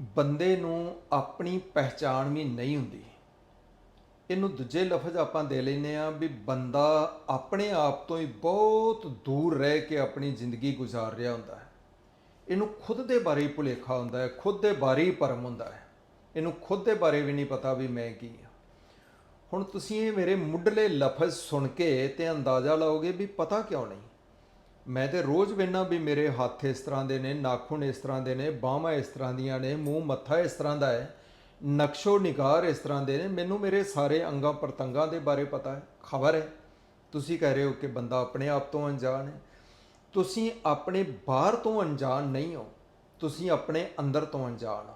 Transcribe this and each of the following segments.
ਬੰਦੇ ਨੂੰ ਆਪਣੀ ਪਹਿਚਾਣ ਵੀ ਨਹੀਂ ਹੁੰਦੀ। ਇਹਨੂੰ ਦੂਜੇ ਲਫ਼ਜ਼ ਆਪਾਂ ਦੇ ਲੈਨੇ ਆ ਵੀ ਬੰਦਾ ਆਪਣੇ ਆਪ ਤੋਂ ਹੀ ਬਹੁਤ ਦੂਰ ਰਹਿ ਕੇ ਆਪਣੀ ਜ਼ਿੰਦਗੀ ਗੁਜ਼ਾਰ ਰਿਹਾ ਹੁੰਦਾ ਹੈ। ਇਹਨੂੰ ਖੁਦ ਦੇ ਬਾਰੇ ਹੀ ਭੁਲੇਖਾ ਹੁੰਦਾ ਹੈ, ਖੁਦ ਦੇ ਬਾਰੇ ਹੀ ਭਰਮ ਹੁੰਦਾ ਹੈ। ਇਹਨੂੰ ਖੁਦ ਦੇ ਬਾਰੇ ਵੀ ਨਹੀਂ ਪਤਾ ਵੀ ਮੈਂ ਕੀ ਹਾਂ। ਹੁਣ ਤੁਸੀਂ ਇਹ ਮੇਰੇ ਮੁੱਢਲੇ ਲਫ਼ਜ਼ ਸੁਣ ਕੇ ਤੇ ਅੰਦਾਜ਼ਾ ਲਾਓਗੇ ਵੀ ਪਤਾ ਕਿਉਂ ਨਹੀਂ? ਮੈਂ ਤੇ ਰੋਜ਼ ਵੇਖਣਾ ਵੀ ਮੇਰੇ ਹੱਥ ਇਸ ਤਰ੍ਹਾਂ ਦੇ ਨੇ, ਨਾਖੂਨ ਇਸ ਤਰ੍ਹਾਂ ਦੇ ਨੇ, ਬਾਹਾਂ ਇਸ ਤਰ੍ਹਾਂ ਦੀਆਂ ਨੇ, ਮੂੰਹ ਮੱਥਾ ਇਸ ਤਰ੍ਹਾਂ ਦਾ ਹੈ, ਨਕਸ਼ੋ ਨਿਗਾਰ ਇਸ ਤਰ੍ਹਾਂ ਦੇ ਨੇ। ਮੈਨੂੰ ਮੇਰੇ ਸਾਰੇ ਅੰਗਾਂ ਪ੍ਰਤੰਗਾਂ ਦੇ ਬਾਰੇ ਪਤਾ ਹੈ, ਖਬਰ ਹੈ। ਤੁਸੀਂ ਕਹਿ ਰਹੇ ਹੋ ਕਿ ਬੰਦਾ ਆਪਣੇ ਆਪ ਤੋਂ ਅਣਜਾਣ ਹੈ। ਤੁਸੀਂ ਆਪਣੇ ਬਾਹਰ ਤੋਂ ਅਣਜਾਣ ਨਹੀਂ ਹੋ, ਤੁਸੀਂ ਆਪਣੇ ਅੰਦਰ ਤੋਂ ਅਣਜਾਣ ਹੋ।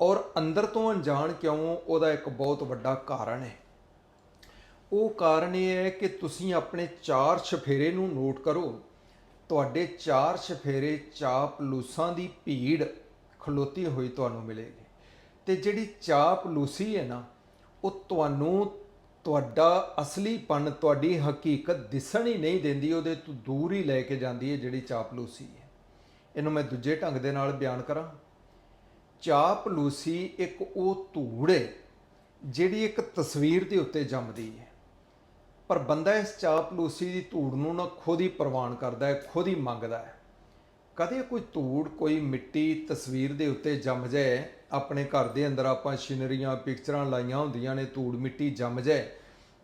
ਔਰ ਅੰਦਰ ਤੋਂ ਅਣਜਾਣ ਕਿਉਂ? ਉਹਦਾ ਇੱਕ ਬਹੁਤ ਵੱਡਾ ਕਾਰਨ ਹੈ। ਉਹ ਕਾਰਨ ਇਹ ਹੈ ਕਿ ਤੁਸੀਂ ਆਪਣੇ ਚਾਰ ਛਫੇਰੇ ਨੂੰ ਨੋਟ ਕਰੋ। ਤੁਹਾਡੇ ਚਾਰ ਛਫੇਰੇ ਚਾਪਲੂਸਾਂ ਦੀ ਭੀੜ ਖਲੋਤੀ ਹੋਈ ਤੁਹਾਨੂੰ ਮਿਲੇਗੀ। ਤੇ ਜਿਹੜੀ ਚਾਪਲੂਸੀ ਹੈ ਨਾ, ਉਹ ਤੁਹਾਨੂੰ ਤੁਹਾਡਾ ਅਸਲੀਪਨ ਤੁਹਾਡੀ ਹਕੀਕਤ ਦਿਸਣ ਹੀ ਨਹੀਂ ਦਿੰਦੀ, ਉਹਦੇ ਤੋਂ ਦੂਰ ਹੀ ਲੈ ਕੇ ਜਾਂਦੀ ਹੈ ਜਿਹੜੀ ਚਾਪਲੂਸੀ ਹੈ। ਇਹਨੂੰ ਮੈਂ ਦੂਜੇ ਢੰਗ ਦੇ ਨਾਲ ਬਿਆਨ ਕਰਾਂ। ਚਾਪਲੂਸੀ ਇੱਕ ਉਹ ਧੂੜ ਹੈ ਜਿਹੜੀ ਇੱਕ ਤਸਵੀਰ ਦੇ ਉੱਤੇ ਜੰਮਦੀ ਹੈ। ਪਰ ਬੰਦਾ ਇਸ ਚਾਪਲੂਸੀ ਦੀ ਧੂੜ ਨੂੰ ਨਾ ਖੁਦ ਹੀ ਪ੍ਰਵਾਨ ਕਰਦਾ ਹੈ, ਖੁਦ ਹੀ ਮੰਗਦਾ ਹੈ। ਕਦੇ ਕੋਈ ਧੂੜ, ਕੋਈ ਮਿੱਟੀ ਤਸਵੀਰ ਦੇ ਉੱਤੇ ਜੰਮ ਜਾਏ, ਆਪਣੇ ਘਰ ਦੇ ਅੰਦਰ ਆਪਾਂ ਸ਼ਿਨਰੀਆਂ, ਪਿਕਚਰਾਂ ਲਾਈਆਂ ਹੁੰਦੀਆਂ ਨੇ, ਧੂੜ ਮਿੱਟੀ ਜੰਮ ਜਾਏ,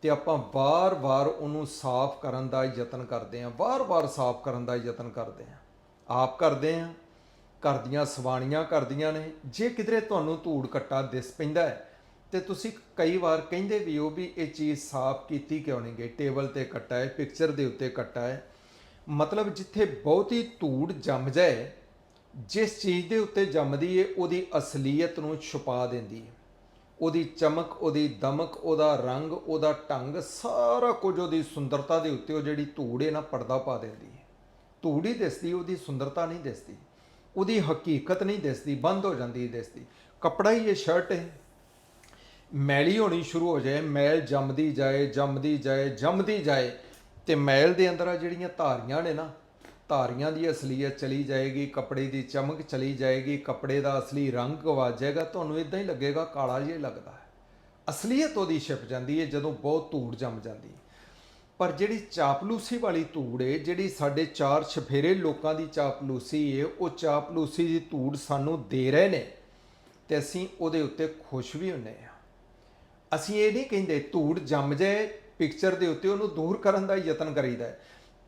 ਤੇ ਆਪਾਂ ਵਾਰ-ਵਾਰ ਉਹਨੂੰ ਸਾਫ਼ ਕਰਨ ਦਾ ਯਤਨ ਕਰਦੇ ਹਾਂ, ਵਾਰ-ਵਾਰ ਸਾਫ਼ ਕਰਨ ਦਾ ਯਤਨ ਕਰਦੇ ਹਾਂ। ਆਪ ਕਰਦੇ ਹਾਂ, ਘਰ ਦੀਆਂ ਸਵਾਣੀਆਂ ਕਰਦੀਆਂ ਨੇ, ਜੇ ਕਿਧਰੇ ਤੁਹਾਨੂੰ ਧੂੜ ਕੱਟਾ ਦਿਸ ਪੈਂਦਾ ਹੈ ਤੇ ਤੁਸੀਂ ਕਈ ਵਾਰ ਕਹਿੰਦੇ ਵੀ ਹੋ ਵੀ ਇਹ ਚੀਜ਼ ਸਾਫ਼ ਕੀਤੀ ਕਿਉਂ ਨਹੀਂ ਗਈ? ਟੇਬਲ ਤੇ ਕੱਟਾ ਹੈ ਪਿਕਚਰ ਦੇ ਉੱਤੇ ਕੱਟਾ ਹੈ। ਮਤਲਬ ਜਿੱਥੇ ਬਹੁਤੀ ਧੂੜ ਜੰਮ ਜਾਏ, ਜਿਸ ਚੀਜ਼ ਦੇ ਉੱਤੇ ਜੰਮਦੀ ਏ, ਉਹਦੀ ਅਸਲੀਅਤ ਨੂੰ ਛੁਪਾ ਦਿੰਦੀ ਹੈ ਉਹਦੀ ਚਮਕ, ਉਹਦੀ ਦਮਕ, ਉਹਦਾ ਰੰਗ, ਉਹਦਾ ਢੰਗ, ਸਾਰਾ ਕੁਝ ਉਹਦੀ ਸੁੰਦਰਤਾ ਦੇ ਉੱਤੇ ਉਹ ਜਿਹੜੀ ਧੂੜ ਹੈ ਨਾ, ਪਰਦਾ ਪਾ ਦਿੰਦੀ ਹੈ ਧੂੜ ਹੀ ਦਿਸਦੀ, ਉਹਦੀ ਸੁੰਦਰਤਾ ਨਹੀਂ ਦਿਸਦੀ। ਉਹਦੀ ਹਕੀਕਤ ਨਹੀਂ ਦਿਸਦੀ, ਬੰਦ ਹੋ ਜਾਂਦੀ ਦਿਸਦੀ। ਕਪੜਾ ਹੀ ਇਹ ਸ਼ਰਟ ਹੈ ਮੈਲੀ ਹੋਣੀ ਸ਼ੁਰੂ ਹੋ ਜਾਏ, ਮੈਲ ਜੰਮਦੀ ਜਾਏ ਜੰਮਦੀ ਜਾਏ ਜੰਮਦੀ ਜਾਏ, ਤੇ ਮੈਲ ਦੇ ਅੰਦਰ ਆ ਜਿਹੜੀਆਂ ਧਾਰੀਆਂ ਨੇ ਨਾ, ਧਾਰੀਆਂ ਦੀ ਅਸਲੀਅਤ ਚਲੀ ਜਾਏਗੀ, ਕੱਪੜੇ ਦੀ ਚਮਕ ਚਲੀ ਜਾਏਗੀ, ਕੱਪੜੇ ਦਾ ਅਸਲੀ ਰੰਗ ਗਵਾ ਜਾਏਗਾ, ਤੁਹਾਨੂੰ ਇਦਾਂ ਹੀ ਲੱਗੇਗਾ, ਕਾਲਾ ਜਿਹਾ ਲੱਗਦਾ ਹੈ। ਅਸਲੀਅਤ ਉਹਦੀ ਛਿਪ ਜਾਂਦੀ ਹੈ, ਜਦੋਂ ਬਹੁਤ ਧੂੜ ਜੰਮ ਜਾਂਦੀ ਹੈ। ਪਰ ਜਿਹੜੀ ਚਾਪਲੂਸੀ ਵਾਲੀ ਧੂੜ ਏ ਜਿਹੜੀ ਸਾਡੇ ਚਾਰ ਛਫੇਰੇ ਲੋਕਾਂ ਦੀ ਚਾਪਲੂਸੀ ਹੈ, ਉਹ ਚਾਪਲੂਸੀ ਦੀ ਧੂੜ ਸਾਨੂੰ ਦੇ ਰਹੇ ਨੇ, ਤੇ ਅਸੀਂ ਉਹਦੇ ਉੱਤੇ ਖੁਸ਼ ਵੀ ਹੁੰਨੇ ਆ ਅਸੀਂ ਇਹ ਨਹੀਂ ਕਹਿੰਦੇ ਧੂੜ ਜੰਮ ਜਾਏ ਪਿਕਚਰ ਦੇ ਉੱਤੇ, ਉਹਨੂੰ ਦੂਰ ਕਰਨ ਦਾ ਯਤਨ ਕਰੀਦਾ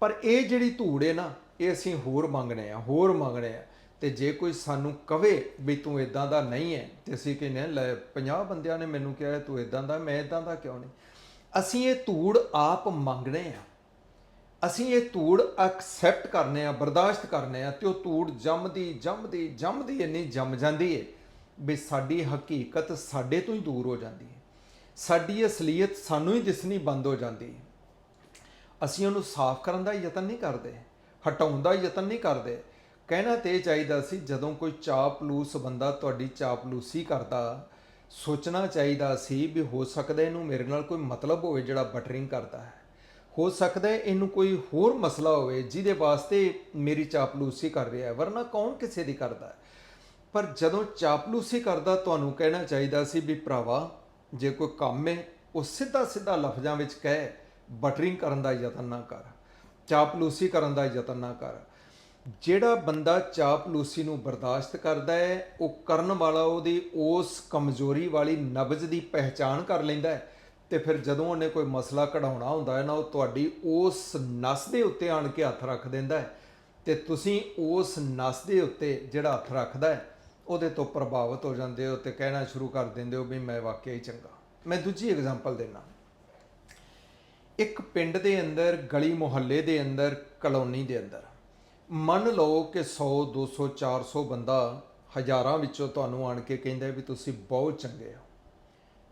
ਪਰ ਇਹ ਜਿਹੜੀ ਧੂੜ ਹੈ ਨਾ, ਇਹ ਅਸੀਂ ਹੋਰ ਮੰਗਣੇ ਆ, ਹੋਰ ਮੰਗਣੇ ਆ। ਤੇ ਜੇ ਕੋਈ ਸਾਨੂੰ ਕਵੇ ਵੀ ਤੂੰ ਇਦਾਂ ਦਾ ਨਹੀਂ ਹੈ, ਤੇ ਅਸੀਂ ਕਹਿੰਦੇ ਆ ਲੈ 50 ਬੰਦਿਆਂ ਨੇ ਮੈਨੂੰ ਕਿਹਾ ਤੂੰ ਇਦਾਂ ਦਾ, ਮੈਂ ਇਦਾਂ ਦਾ ਕਿਉਂ ਨਹੀਂ? ਅਸੀਂ ਇਹ ਧੂੜ ਆਪ ਮੰਗਣੇ ਆ। ਅਸੀਂ ਇਹ ਧੂੜ ਐਕਸੈਪਟ ਕਰਨੇ ਆ, ਬਰਦਾਸ਼ਤ ਕਰਨੇ ਆ, ਤੇ ਉਹ ਧੂੜ ਜੰਮਦੀ ਜੰਮਦੀ ਜੰਮਦੀ ਇੰਨੀ ਜੰਮ ਜਾਂਦੀ ਹੈ ਵੀ ਸਾਡੀ ਹਕੀਕਤ ਸਾਡੇ ਤੋਂ ਹੀ ਦੂਰ ਹੋ ਜਾਂਦੀ ਹੈ। ਸਾਡੀ ਅਸਲੀਅਤ ਸਾਨੂੰ ਹੀ ਦਿਸਣੀ ਬੰਦ ਹੋ ਜਾਂਦੀ ਅਸੀਂ ਉਹਨੂੰ ਸਾਫ਼ ਕਰਨ ਦਾ ਯਤਨ ਨਹੀਂ ਕਰਦੇ, ਹਟਾਉਣ ਦਾ ਯਤਨ ਨਹੀਂ ਕਰਦੇ। ਕਹਿਣਾ ਤੇ ਇਹ ਚਾਹੀਦਾ ਸੀ, ਜਦੋਂ ਕੋਈ ਚਾਪਲੂਸ ਬੰਦਾ ਤੁਹਾਡੀ ਚਾਪਲੂਸੀ ਕਰਦਾ, ਸੋਚਣਾ ਚਾਹੀਦਾ ਸੀ ਵੀ ਹੋ ਸਕਦਾ ਇਹਨੂੰ ਮੇਰੇ ਨਾਲ ਕੋਈ ਮਤਲਬ ਹੋਵੇ ਜਿਹੜਾ ਬਟਰਿੰਗ ਕਰਦਾ ਹੈ। ਹੋ ਸਕਦਾ ਹੈ ਇਹਨੂੰ ਕੋਈ ਹੋਰ ਮਸਲਾ ਹੋਵੇ ਜਿਹਦੇ ਵਾਸਤੇ ਮੇਰੀ ਚਾਪਲੂਸੀ ਕਰ ਰਿਹਾ ਹੈ, ਵਰਨਾ ਕੌਣ ਕਿਸੇ ਦੀ ਕਰਦਾ ਪਰ ਜਦੋਂ ਚਾਪਲੂਸੀ ਕਰਦਾ, ਤੁਹਾਨੂੰ ਕਹਿਣਾ ਚਾਹੀਦਾ ਸੀ ਵੀ ਭਰਾਵਾ ਜੇ ਕੋਈ ਕੰਮ ਹੈ ਉਹ ਸਿੱਧਾ ਸਿੱਧਾ ਲਫ਼ਜ਼ਾਂ ਵਿੱਚ ਕਹਿ, ਬਟਰਿੰਗ ਕਰਨ ਦਾ ਯਤਨ ਨਾ ਕਰ, ਚਾਪਲੂਸੀ ਕਰਨ ਦਾ ਯਤਨ ਨਾ ਕਰ। ਜਿਹੜਾ ਬੰਦਾ ਚਾਪਲੂਸੀ ਨੂੰ ਬਰਦਾਸ਼ਤ ਕਰਦਾ ਹੈ ਉਹ ਕਰਨ ਵਾਲਾ ਉਹਦੀ ਉਸ ਕਮਜ਼ੋਰੀ ਵਾਲੀ ਨਬਜ਼ ਦੀ ਪਹਿਚਾਣ ਕਰ ਲੈਂਦਾ ਹੈ ਤੇ ਫਿਰ ਜਦੋਂ ਉਹਨੇ ਕੋਈ ਮਸਲਾ ਕਢਾਉਣਾ ਹੁੰਦਾ ਹੈ ਨਾ, ਉਹ ਤੁਹਾਡੀ ਉਸ ਨਸ ਦੇ ਉੱਤੇ ਆਣ ਕੇ ਹੱਥ ਰੱਖ ਦਿੰਦਾ ਹੈ ਤੇ ਤੁਸੀਂ ਉਸ ਨਸ ਦੇ ਉੱਤੇ ਜਿਹੜਾ ਹੱਥ ਰੱਖਦਾ ਹੈ ਉਹਦੇ ਤੋਂ ਪ੍ਰਭਾਵਿਤ ਹੋ ਜਾਂਦੇ ਹੋ ਤੇ ਕਹਿਣਾ ਸ਼ੁਰੂ ਕਰ ਦਿੰਦੇ ਹੋ ਵੀ ਮੈਂ ਵਾਕਿਆ ਹੀ ਚੰਗਾ। ਮੈਂ ਦੂਜੀ ਐਗਜ਼ਾਮਪਲ ਦੇਣਾ ਇੱਕ ਪਿੰਡ ਦੇ ਅੰਦਰ, ਗਲੀ ਮੁਹੱਲੇ ਦੇ ਅੰਦਰ, ਕਲੋਨੀ ਦੇ ਅੰਦਰ। ਮੰਨ ਲਓ ਕਿ 100 200 400 ਬੰਦਾ ਹਜ਼ਾਰਾਂ ਵਿੱਚੋਂ ਤੁਹਾਨੂੰ ਆਣ ਕੇ ਕਹਿੰਦਾ ਵੀ ਤੁਸੀਂ ਬਹੁਤ ਚੰਗੇ ਹੋ।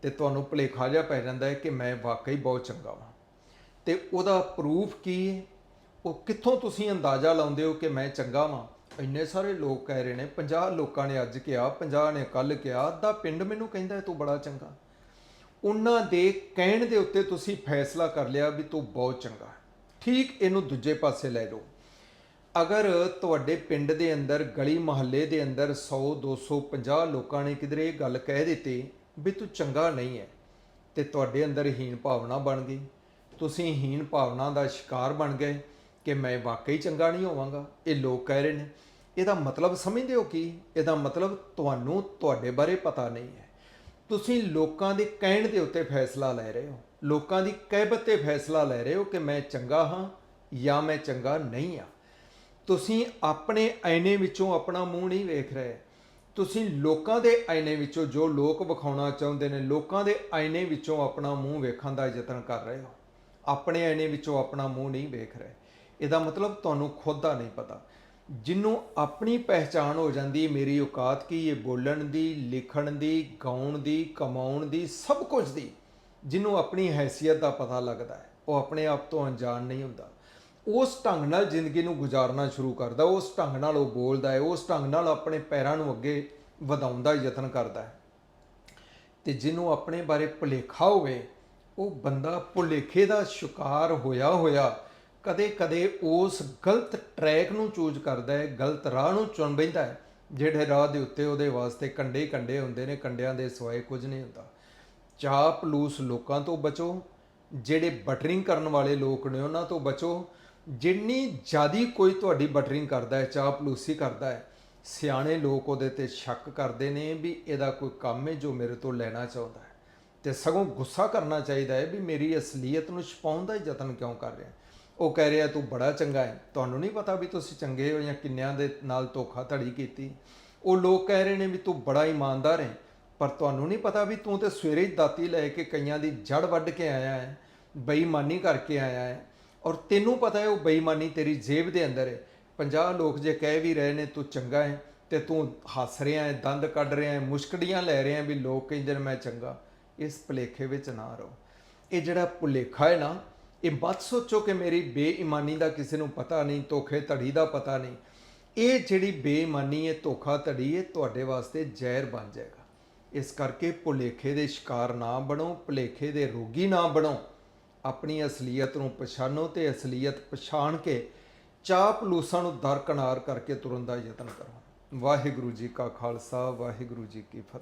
ਤੇ ਤੁਹਾਨੂੰ ਭੁਲੇਖਾ ਜਿਹਾ ਪੈ ਜਾਂਦਾ ਹੈ ਕਿ ਮੈਂ ਵਾਕਈ ਬਹੁਤ ਚੰਗਾ ਹਾਂ ਤੇ ਉਹਦਾ ਪ੍ਰੂਫ ਕੀ ਹੈ? ਉਹ ਕਿੱਥੋਂ ਤੁਸੀਂ ਅੰਦਾਜ਼ਾ ਲਾਉਂਦੇ ਹੋ ਕਿ ਮੈਂ ਚੰਗਾ ਹਾਂ ਇੰਨੇ ਸਾਰੇ ਲੋਕ ਕਹਿ ਰਹੇ ਨੇ 50 ਲੋਕਾਂ ਨੇ ਅੱਜ ਕਿਹਾ 50 ਨੇ ਕੱਲ ਕਿਹਾ, ਅੱਧਾ ਪਿੰਡ ਮੈਨੂੰ ਕਹਿੰਦਾ ਤੂੰ ਬੜਾ ਚੰਗਾ। ਉਹਨਾਂ ਦੇ ਕਹਿਣ ਦੇ ਉੱਤੇ ਤੁਸੀਂ ਫੈਸਲਾ ਕਰ ਲਿਆ ਵੀ ਤੂੰ ਬਹੁਤ ਚੰਗਾ ਠੀਕ ਇਹਨੂੰ ਦੂਜੇ ਪਾਸੇ ਲੈ ਜਾਓ। ਅਗਰ ਤੁਹਾਡੇ ਪਿੰਡ ਦੇ ਅੰਦਰ, ਗਲੀ ਮੁਹੱਲੇ ਦੇ ਅੰਦਰ 100 250 ਲੋਕਾਂ ਨੇ ਕਿਧਰੇ ਇਹ ਗੱਲ ਕਹਿ ਦਿੱਤੀ ਵੀ ਤੂੰ ਚੰਗਾ ਨਹੀਂ ਹੈ, ਤੇ ਤੁਹਾਡੇ ਅੰਦਰ ਹੀਣ ਭਾਵਨਾ ਬਣ ਗਈ। ਤੁਸੀਂ ਹੀਣ ਭਾਵਨਾ ਦਾ ਸ਼ਿਕਾਰ ਬਣ ਗਏ। ਕਿ ਮੈਂ ਵਾਕਈ ਚੰਗਾ ਨਹੀਂ ਹੋਵਾਂਗਾ? ਇਹ ਲੋਕ ਕਹਿ ਰਹੇ ਨੇ। ਇਹਦਾ ਮਤਲਬ ਸਮਝਦੇ ਹੋ ਕੀ? ਇਹਦਾ ਮਤਲਬ ਤੁਹਾਨੂੰ ਤੁਹਾਡੇ ਬਾਰੇ ਪਤਾ ਨਹੀਂ ਹੈ। ਤੁਸੀਂ ਲੋਕਾਂ ਦੇ ਕਹਿਣ ਦੇ ਉੱਤੇ ਫੈਸਲਾ ਲੈ ਰਹੇ ਹੋ। ਲੋਕਾਂ ਦੀ ਕਹਿਬਤ ਤੇ ਫੈਸਲਾ ਲੈ ਰਹੇ ਹੋ ਕਿ ਮੈਂ ਚੰਗਾ ਹਾਂ ਜਾਂ ਮੈਂ ਚੰਗਾ ਨਹੀਂ ਹਾਂ। ਤੁਸੀਂ ਆਪਣੇ ਆਇਨੇ ਵਿੱਚੋਂ ਆਪਣਾ ਮੂੰਹ ਨਹੀਂ ਵੇਖ ਰਹੇ। ਤੁਸੀਂ ਲੋਕਾਂ ਦੇ ਆਇਨੇ ਵਿੱਚੋਂ ਜੋ ਲੋਕ ਵਿਖਾਉਣਾ ਚਾਹੁੰਦੇ ਨੇ, ਲੋਕਾਂ ਦੇ ਆਇਨੇ ਵਿੱਚੋਂ ਆਪਣਾ ਮੂੰਹ ਵੇਖਣ ਦਾ ਯਤਨ ਕਰ ਰਹੇ ਹੋ। ਆਪਣੇ ਆਇਨੇ ਵਿੱਚੋਂ ਆਪਣਾ ਮੂੰਹ ਨਹੀਂ ਵੇਖ ਰਹੇ। ਇਹਦਾ ਮਤਲਬ ਤੁਹਾਨੂੰ ਖੁਦ ਦਾ ਨਹੀਂ ਪਤਾ। ਜਿਹਨੂੰ ਆਪਣੀ ਪਹਿਚਾਣ ਹੋ ਜਾਂਦੀ ਹੈ, ਮੇਰੀ ਔਕਾਤ ਕੀ ਇਹ ਬੋਲਣ ਦੀ ਲਿਖਣ ਦੀ ਗਾਉਣ ਦੀ ਕਮਾਉਣ ਦੀ ਸਭ ਕੁਝ ਦੀ ਜਿਹਨੂੰ ਆਪਣੀ ਹੈਸੀਅਤ ਦਾ ਪਤਾ ਲੱਗਦਾ ਹੈ ਉਹ ਆਪਣੇ ਆਪ ਤੋਂ ਅਣਜਾਣ ਨਹੀਂ ਹੁੰਦਾ। ਉਸ ਢੰਗ ਨਾਲ ਜ਼ਿੰਦਗੀ ਨੂੰ ਗੁਜ਼ਾਰਨਾ ਸ਼ੁਰੂ ਕਰਦਾ ਉਸ ਢੰਗ ਨਾਲ ਉਹ ਬੋਲਦਾ ਹੈ ਉਸ ਢੰਗ ਨਾਲ ਆਪਣੇ ਪੈਰਾਂ ਨੂੰ ਅੱਗੇ ਵਧਾਉਣ ਦਾ ਯਤਨ ਕਰਦਾ ਹੈ। ਤੇ ਜਿਹਨੂੰ ਆਪਣੇ ਬਾਰੇ ਭੁਲੇਖਾ ਹੋਵੇ ਉਹ ਬੰਦਾ ਭੁਲੇਖੇ ਦਾ ਸ਼ਿਕਾਰ ਹੋਇਆ ਹੋਇਆ ਕਦੇ-ਕਦੇ ਉਸ ਗਲਤ ਟਰੈਕ ਨੂੰ ਚੂਜ਼ ਕਰਦਾ ਹੈ, ਗਲਤ ਰਾਹ ਨੂੰ ਚੁਣ ਬੈਂਦਾ ਹੈ, ਜਿਹੜੇ ਰਾਹ ਦੇ ਉੱਤੇ ਉਹਦੇ ਵਾਸਤੇ ਕੰਡੇ ਹੀ ਕੰਡੇ ਹੁੰਦੇ ਨੇ, ਕੰਡਿਆਂ ਦੇ ਸਿਵਾਏ ਕੁਝ ਨਹੀਂ ਹੁੰਦਾ। ਚਾਪ ਲੂਸ ਲੋਕਾਂ ਤੋਂ ਬਚੋ, ਜਿਹੜੇ ਬਟਰਿੰਗ ਕਰਨ ਵਾਲੇ ਲੋਕ ਨੇ ਉਹਨਾਂ ਤੋਂ ਬਚੋ, ਜਿੰਨੀ ਜ਼ਿਆਦੀ ਕੋਈ ਤੁਹਾਡੀ ਬਟਰਿੰਗ ਕਰਦਾ ਹੈ, ਚਾਪ ਕਰਦਾ ਹੈ, ਸਿਆਣੇ ਲੋਕ ਉਹਦੇ ਤੇ ਸ਼ੱਕ ਕਰਦੇ ਨੇ ਵੀ ਇਹਦਾ ਕੋਈ ਕੰਮ ਹੈ ਜੋ ਮੇਰੇ ਤੋਂ ਲੈਣਾ ਚਾਹੁੰਦਾ ਹੈ। ਤੇ ਸਗੋਂ ਗੁੱਸਾ ਕਰਨਾ ਚਾਹੀਦਾ ਹੈ ਵੀ ਮੇਰੀ ਅਸਲੀਅਤ ਨੂੰ ਛੁਪਾਉਣ ਦਾ ਯਤਨ ਕਿਉਂ ਕਰ ਰਿਹਾ ਉਹ ਕਹਿ ਰਿਹਾ, ਤੂੰ ਬੜਾ ਚੰਗਾ ਹੈ। ਤੁਹਾਨੂੰ ਨਹੀਂ ਪਤਾ ਵੀ ਤੁਸੀਂ ਚੰਗੇ ਹੋ ਜਾਂ ਕਿੰਨਿਆਂ ਦੇ ਨਾਲ ਧੋਖਾਧੜੀ ਕੀਤੀ? ਉਹ ਲੋਕ ਕਹਿ ਰਹੇ ਨੇ ਵੀ, ਤੂੰ ਬੜਾ ਇਮਾਨਦਾਰ ਹੈ। ਪਰ ਤੁਹਾਨੂੰ ਨਹੀਂ ਪਤਾ ਵੀ ਤੂੰ ਤੇ ਸਵੇਰੇ ਹੀ ਦਾਤੀ ਲੈ ਕੇ ਕਈਆਂ ਦੀ ਜੜ ਵੱਢ ਕੇ ਆਇਆ ਹੈ, ਬੇਈਮਾਨੀ ਕਰਕੇ ਆਇਆ ਹੈ। ਔਰ ਤੈਨੂੰ ਪਤਾ ਹੈ, ਉਹ ਬੇਈਮਾਨੀ ਤੇਰੀ ਜੇਬ ਦੇ ਅੰਦਰ ਹੈ। 50 ਲੋਕ ਜੇ ਕਹਿ ਵੀ ਰਹੇ ਨੇ, ਤੂੰ ਚੰਗਾ ਹੈ ਤੇ ਤੂੰ ਹੱਸ ਰਿਹਾ ਹੈ, ਦੰਦ ਕੱਢ ਰਿਹਾ ਹੈ ਮੁਸ਼ਕੜੀਆਂ ਲੈ ਰਿਹਾ ਵੀ ਲੋਕ ਕਹਿੰਦੇ ਨੇ, ਮੈਂ ਚੰਗਾ। ਇਸ ਭੁਲੇਖੇ ਵਿੱਚ ਨਾ ਰਹੋ ਇਹ ਜਿਹੜਾ ਭੁਲੇਖਾ ਹੈ ਨਾ ਇਹ ਮਤ ਸੋਚੋ ਕਿ ਮੇਰੀ ਬੇਈਮਾਨੀ ਦਾ ਕਿਸੇ ਨੂੰ ਪਤਾ ਨਹੀਂ, ਧੋਖੇ ਧੜੀ ਦਾ ਪਤਾ ਨਹੀਂ। ਇਹ ਜਿਹੜੀ ਬੇਈਮਾਨੀ ਹੈ, ਧੋਖਾ ਧੜੀ ਹੈ, ਤੁਹਾਡੇ ਵਾਸਤੇ ਜ਼ਹਿਰ ਬਣ ਜਾਏਗਾ। ਇਸ ਕਰਕੇ ਭੁਲੇਖੇ ਦੇ ਸ਼ਿਕਾਰ ਨਾ ਬਣੋ, ਭੁਲੇਖੇ ਦੇ ਰੋਗੀ ਨਾ ਬਣੋ। ਆਪਣੀ ਅਸਲੀਅਤ ਨੂੰ ਪਛਾਣੋ ਤੇ ਅਸਲੀਅਤ ਪਛਾਣ ਕੇ ਚਾਪ ਲੂਸਾਂ ਨੂੰ ਦਰਕਨਾਰ ਕਰਕੇ ਤੁਰਨ ਦਾ ਯਤਨ ਕਰੋ। ਵਾਹਿਗੁਰੂ ਜੀ ਕਾ ਖਾਲਸਾ, ਵਾਹਿਗੁਰੂ ਜੀ ਕੀ ਫਤਿਹ।